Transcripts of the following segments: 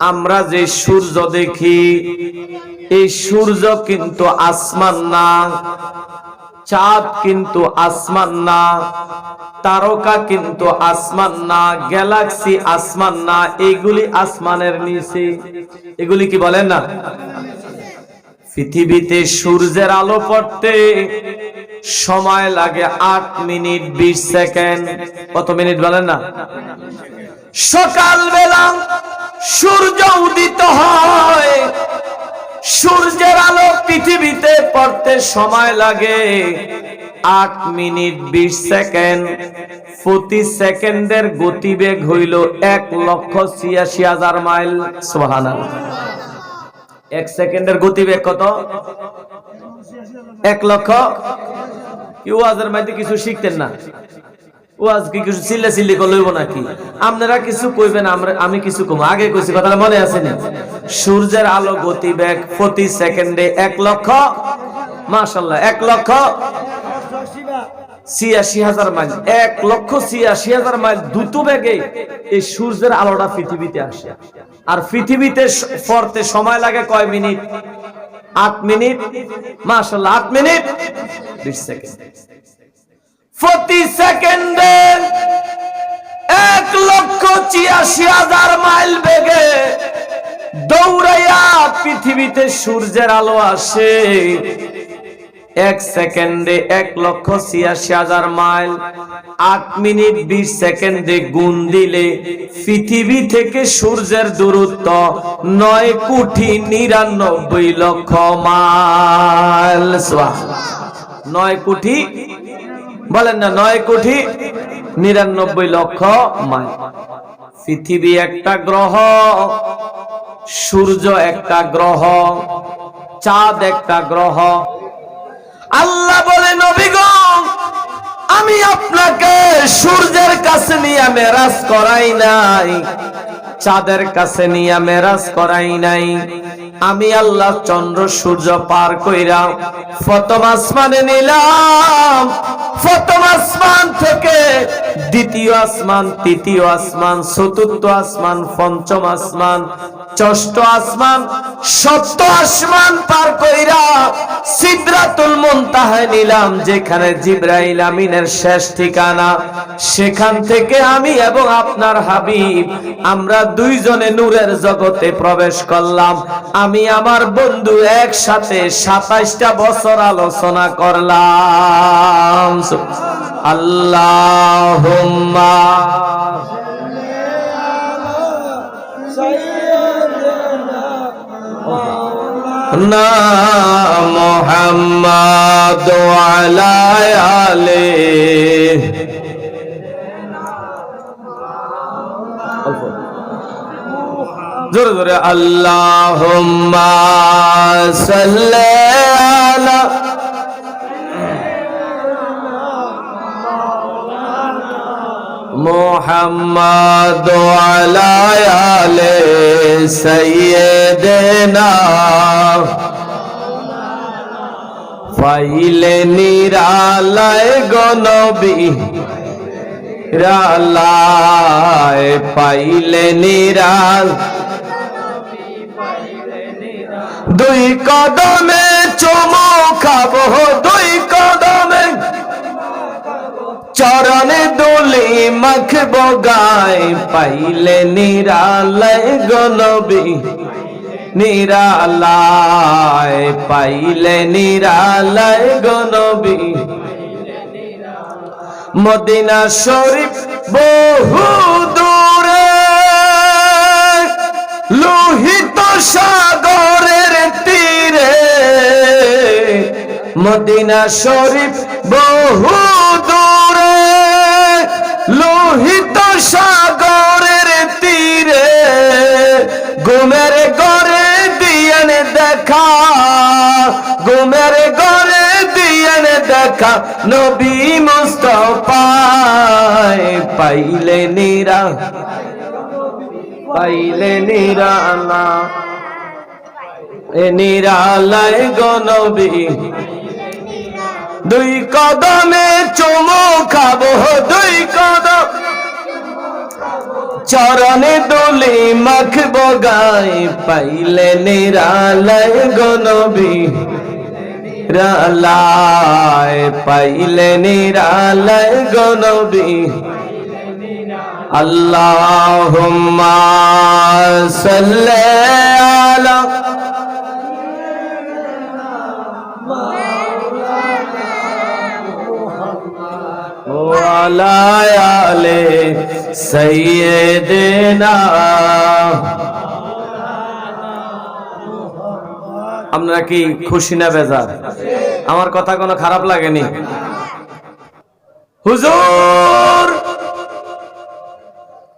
আমরা যে সূর্য দেখি, এই সূর্য কিন্তু আসমান না, চাঁদ কিন্তু আসমান না, তারকা কিন্তু আসমান না, গ্যালাক্সি আসমান না, এগুলি আসমানের নিচে। এগুলি কি বলেন না? পৃথিবীতে সূর্যের আলো পড়তে সময় লাগে আট মিনিট বিশ সেকেন্ড। কত মিনিট বলেন না? সকালবেলা সূর্য উদিত হয়। সূর্যের আলো পৃথিবীতে পড়তে সময় লাগে। আট মিনিট বিশ সেকেন্ড, প্রতি সেকেন্ডের গতিবেগ হইল এক লক্ষ ছিয়াশি হাজার মাইল। সোহানা এক সেকেন্ডের গতিবেগ কত? এক লক্ষ? কি ওয়াজের মধ্যে কিছু শিখতেন না। ওয়াজ কি কিছু চিল্লা চিল্লি নাকি? আপনারা কিছু কইবেন আমি কিছু কম। আগে কইছি, কথাটা মনে আছে না? সূর্যের আলো প্রতি সেকেন্ডে এক লক্ষ এক লক্ষ হাজার মাইল। এই সূর্যের আলোটা পৃথিবীতে আসে। আর পৃথিবীতে পড়তে সময় লাগে কয় মিনিট? আট মিনিট? মাশাল্লাহ, আট মিনিট? বিশ সেকেন্ড। প্রতি সেকেন্ডে এক লক্ষ ছিয়াশি হাজার মাইল বেগে দৌড়াইয়া পৃথিবীতে সূর্যের আলো আসে। এক সেকেন্ডে এক লক্ষ ছিয়াশি হাজার মাইল, আট মিনিট বিশ সেকেন্ডে গুণ দিলে পৃথিবী থেকে সূর্যের দূরত্ব নয় কোটি নিরানব্বই লক্ষ মাইল। নয় কোটি বলেন না, নয় কোটি নিরানব্বই লক্ষ মাইল। পৃথিবী একটা গ্রহ, সূর্য একটা গ্রহ, চাঁদ একটা গ্রহ। আল্লাহ বলে নবীগ আমি আপনাকে সূর্যের কাছে নিয়ে মেরাজ করাই নাই, চাঁদের কাছে নিয়ে মেরাজ করাই নাই। আমি আল্লাহ চন্দ্র সূর্য পার কইরা প্রথম আসমানে নিলাম। প্রথম আসমান থেকে দ্বিতীয় আসমান, তৃতীয় আসমান, চতুর্থ আসমান, পঞ্চম আসমান, ষষ্ঠ আসমান, সপ্ত আসমান পার কইরা সিদরাতুল মুনতাহায় নিলাম, যেখানে জিব্রাইল আমিনের শেষ ঠিকানা। সেখান থেকে আমি এবং আপনার হাবিব, আমরা দুইজনে নূরের জগতে প্রবেশ করলাম। আমি আমার বন্ধু একসাথে সাতাইশটা বছর আলোচনা করলাম। আল্লাহ না মোহাম্মদ আলায়ালে জোরে জোরে আল্লাহ সাল্লাল্লাহ মোহাম্মদ আলায়ালে সৈয়দনা ফাইলে নিরালায় গনবী রালায় পাইলে নিরাল। দুই কদমে চুমু খাব দুই কদমে চরণে দোলে মাখব গায় পাইলে নিরালয় গনবী নিরালায়, পাইলে নিরালয় গনবী মদিনা শরীফ বহু দূরে, লোহিত সাগরের তীরে। মদিনা শরীফ বহু লোহিত সাগরের তীরে ঘুমের গড়ে দিয়েন দেখা, ঘুমের গড়ে দিয়েন দেখা, নবী মুস্তফায় পাইলে নিরা, পাইলে নিরালা এ নিরালায় গনবী দুই কদমে চুমু খাব, দুই কদম। চরণে দোলে মাখব গায়ে পাইলে নিরালয় গনবী রালায় পাইলে নিরালয় গনবী আল্লাহুম্মা সাল্লি আলা ওয়ালা আলে সাইয়্যিদিনা আমরা কি খুশি না বেজার? আমার কথা কোনো খারাপ লাগেনি? হুজুর!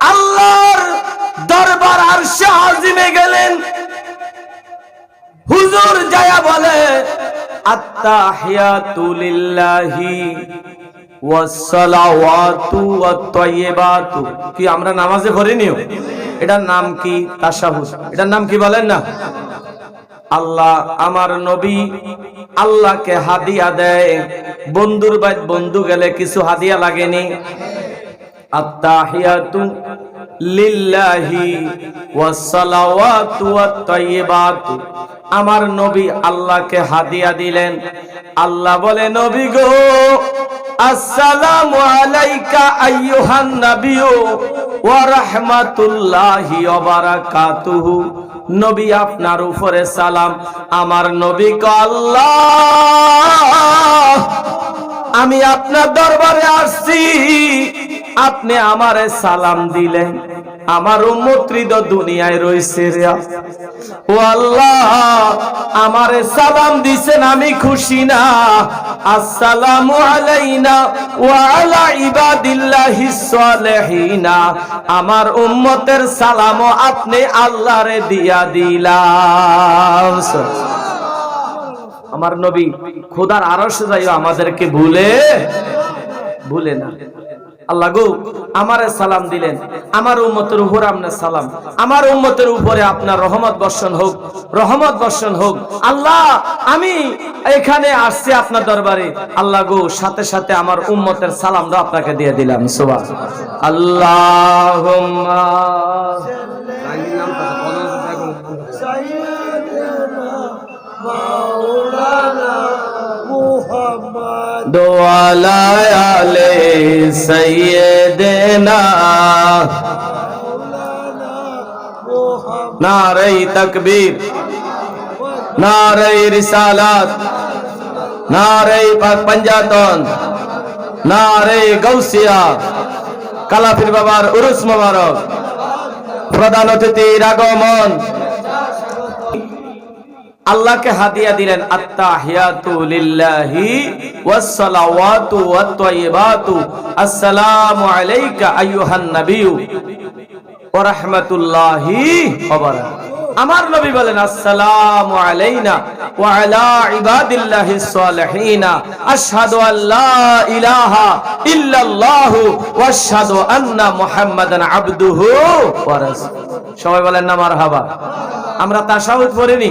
আল্লাহর দরবার আর শাহজিমে গেলেন। হুজুর যায়া বলে, আত্তাহিয়াতু লিল্লাহি। ওয়াসসালাওয়াতু ওয়াত-তাইয়্যিবাতু কি, আমরা নামাজে এটার নাম কি? এটার নাম কি বলেন না? আল্লাহ আমার নবী আল্লাহকে হাদিয়া দেয়। বন্ধুর বন্ধু গেলে কিছু হাদিয়া লাগেনি? আমার নবী আল্লাহকে হাদিয়া দিলেন। আল্লাহ বলে, নবী গো আসসালামু আলাইকা আইয়ুহান নাবিয়্যু ওয়া রাহমাতুল্লাহি ওয়া বারাকাতুহু। নবী, আপনার উপরে সালাম। আমার নবী ক আল্লাহ, আমি আপনার দরবারে আসছি। আপনি আমারে সালাম দিলেন। আমার উম্মত্রিদ দুনিয়ায় রইছে রে। ও আল্লাহ, আমারে সালাম দিছেন, আমি খুশি না। আসসালামু আলাইনা ওয়া আলা ইবাদিল্লাহিস সালিহিনা। আমার উম্মতের সালামও আপনি আল্লাহরে দিয়া দিলাম। আমার নবী, খোদার আরশে যাইও আমাদেরকে ভুলে ভুলে না। আল্লাহ গো, আমারে সালাম দিলেন। আমার উম্মতের উপর আপনার সালাম। আমার উম্মতের উপরে আপনার রহমত বর্ষণ হোক, রহমত বর্ষণ হোক। আল্লাহ, আমি এখানে আসছি আপনার দরবারে। আল্লাহ গো, সাথে সাথে আমার উম্মতের সালামটা আপনাকে দিয়ে দিলাম। সুবহান। আল্লাহ দোয়ালায় আলে সৈয়দেনা নারী তকবীর নারী রিসালাত নারী পঞ্জাতন নারী গৌসিয়া কালাফির বাবার উরুস মোবারক প্রধান অতিথির আগমন আল্লাহকে হাদিয়া দিলেন, আত্তাহিয়াতু আমার নবী বলেন আলাইনা ওয়া আলা সালিহিনা আশহাদু আল্লা ইলাহা ইল্লাল্লাহু ওয়া আশহাদু আন্না মুহাম্মাদান আবদুহু ওয়া সবাই বলেন না, মারহাবা। আমরা তাশাহুদ পড়িনি।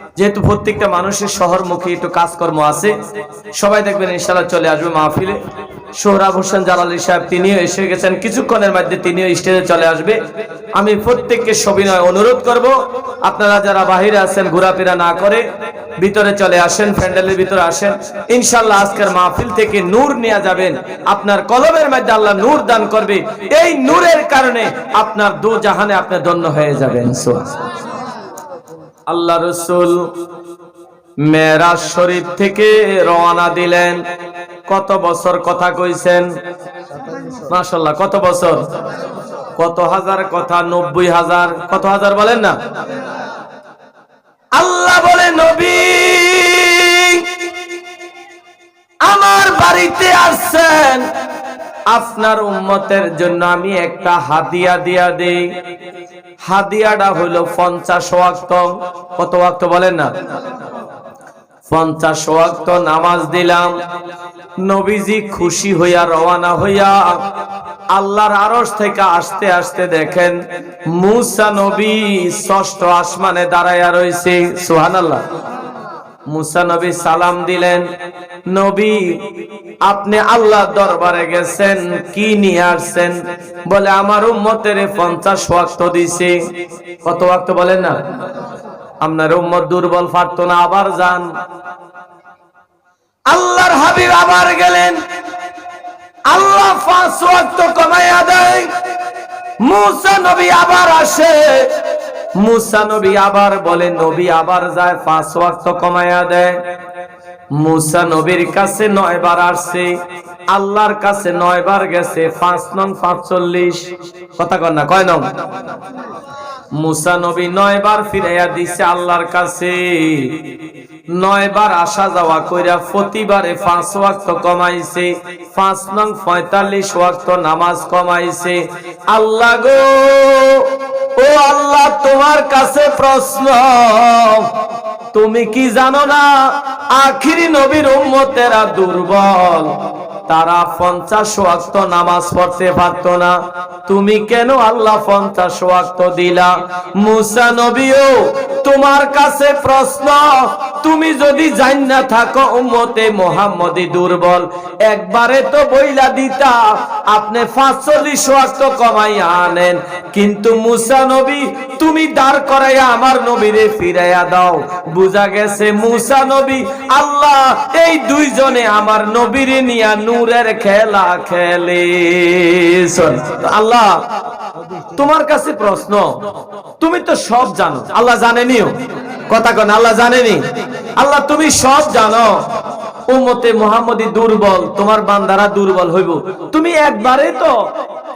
যেহেতু প্রত্যেকটা মানুষের শহরমুখী একটু কাজকর্ম আছে, সবাই দেখবেন ইনশাল্লাহ চলে আসবে মাহফিলে। সোহরাব হোসেন জালালি সাহেব, তিনিও এসে গেছেন। কিছুক্ষণের মধ্যে তিনিও স্টেজে চলে আসবে। আমি প্রত্যেককে সবিনয় অনুরোধ করব, আপনারা যারা বাহিরে আছেন, ঘোরাফেরা না করে, ভিতরে চলে আসেন, প্যান্ডেলের ভিতরে আসেন। ইনশাল্লাহ আজকের মাহফিল থেকে নূর নিয়ে যাবেন। আপনার কলমের মধ্যে আল্লাহ নূর দান করবে। এই নূরের কারণে আপনার দু জাহানে আপনি ধন্য হয়ে যাবেন। আল্লাহ রসুল মেরাজ শরীফ থেকে রওনা দিলেন। কত বছর কথা কইছেন? মাশাল্লাহ কত বছর? কত হাজার কথা, নব্বই হাজার। কত হাজার বলেন না? আল্লাহ বলে, নবী, আমার বাড়িতে আসছেন। আপনার উম্মতের জন্য আমি একটা হাদিয়া দিয়া দেই। হাদিয়াটা হলো পঞ্চাশ ওয়াক্ত। কত ওয়াক্ত বলেন না? পঞ্চাশ ওয়াক্ত নামাজ দিলাম। নবীজি খুশি হইয়া রওয়ানা হইয়া আল্লাহর আরশ থেকে আসতে আসতে দেখেন, মুসা নবী ষষ্ঠ আসমানে দাঁড়াইয়া রয়েছে সুহানাল্লাহ মুসা নবী সালাম দিলেন, নবী, আপনি আল্লাহ দরবারে গেছেন, কি নিয়ে আসছেন? বলে, আমার উম্মতের পঞ্চাশ ওয়াক্ত দিছে। কত ওয়াক্ত বলেন না? আপনার উম্মত দুর্বল পারতো না, আবার যান। আল্লাহর হাবিব আবার গেলেন। আল্লাহ পাঁচ ওয়াক্ত কমাইয়া দেয়। মুসা নবী আবার আসে। মুসা নবী আবার বলে, নবী আবার যায়, পাঁচ ওয়াক্ত কমাইয়া দেয়। মুসা নবীর কাছে নয় বার আসছে, আল্লাহর কাছে নয় বার গেছে, পাঁচ নং, পাঁচচল্লিশ। কথা না, কয় নং? মুসা নবী নয় বার ফিরাইয়া দিছে আল্লাহর কাছে। নয় বার আসা যাওয়া কইরা প্রতিবারে পাঁচ ওয়াক্ত কমাইছে, পাঁচ নং, পঁয়তাল্লিশ ওয়াক্ত নামাজ কমাইছে। আল্লাহ গো! ও আল্লাহ, তোমার কাছে প্রশ্ন। তুমি কি জানো না, আখিরি নবীর উম্মতেরা দুর্বল। তারা পঞ্চাশ ওয়াক্ত নামাজ পড়তে পারত না। তুমি কেন আল্লাহ পঞ্চাশ ওয়াক্ত দিলা? মুসা নবীও তোমার কাছে প্রশ্ন তুমি যদি জান না থাকো, উম্মতে মোহাম্মদী দুর্বল। একবারে তো বইলা দিতা, আপনি পাঁচচল্লিশ ওয়াক্ত কমাইয়া আনেন। কিন্তু মুসা নবী, তুমি দাঁড় করাইয়া আমার নবীরে ফিরাইয়া দাও। বুঝা গেছে মুসা নবী, আল্লাহ এই দুইজনে আমার নবীরে নিয়া নূরের খেলা খেলে। আল্লাহ তোমার কাছে প্রশ্ন, তুমি তো সব জানো। আল্লাহ জানেনিও। কথা কন, আল্লাহ জানেনি? আল্লাহ, তুমি সব জানো। উম্মতে মোহাম্মদী দুর্বল, তোমার বান্দারা দুর্বল হইব। তুমি একবারে তো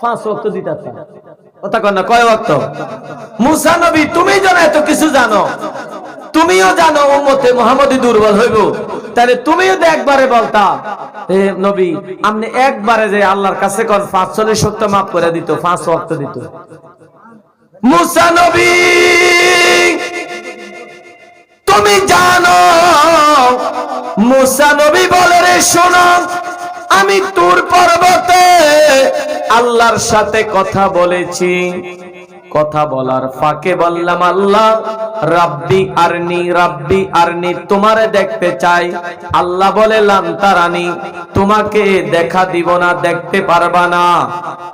পাঁচ রক্ত দিতে কথা কয় ওয়াক্ত? মুসা নবী, তুমি জানো এত কিছু জানো, তুমিও জানো উম্মতে মোহাম্মদী দুর্বল হইব। তাহলে তুমিও তো একবারে বলতা হে নবী আপনি একবারে যে আল্লাহর কাছে কোন পাঁচ চল্লিশ সত্য মাফ করে দিত, পাঁচ ওয়াক্ত দিত। মুসা নবী, তুমি জানো, মুসা নবী বলে রে শোনো আমি তোর পর্বতে আল্লাহর সাথে কথা বলেছি। কথা বলার ফাঁকে বললাম, আল্লাহ, রাব্বি আরনি রাব্বি আরনি, তোমারে দেখতে চাই। আল্লাহ বলে লান্তারানি তোমাকে দেখা দিব না, দেখতে পারবা না।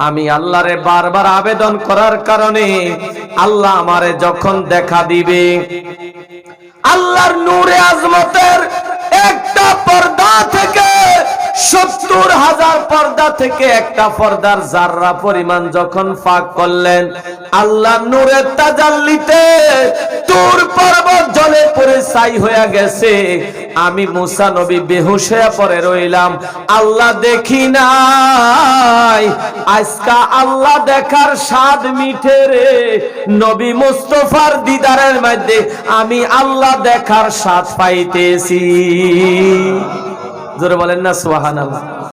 আমি আল্লাহরে বারবার আবেদন করার কারণে আল্লাহ আমারে যখন দেখা দিবে, আল্লাহর নূরে আজমতের একটা পর্দা থেকে সত্তর হাজার পর্দা থেকে একটা পর্দার জাররা পরিমাণ যখন ফাঁক করলেন, আল্লাহ নূরের তাজাল্লিতে তোর পর্বত জলে পড়ে ছাই হয়ে গেছে। আমি মুসা নবী বেহুশ পড়ে রইলাম। আল্লাহ দেখি নাই। আজকা আল্লাহ দেখার স্বাদ মিঠে রে। নবী মুস্তফার দিদারের মধ্যে আমি আল্লাহ দেখার স্বাদ পাইতেছি। জোরে বলেন না সোহান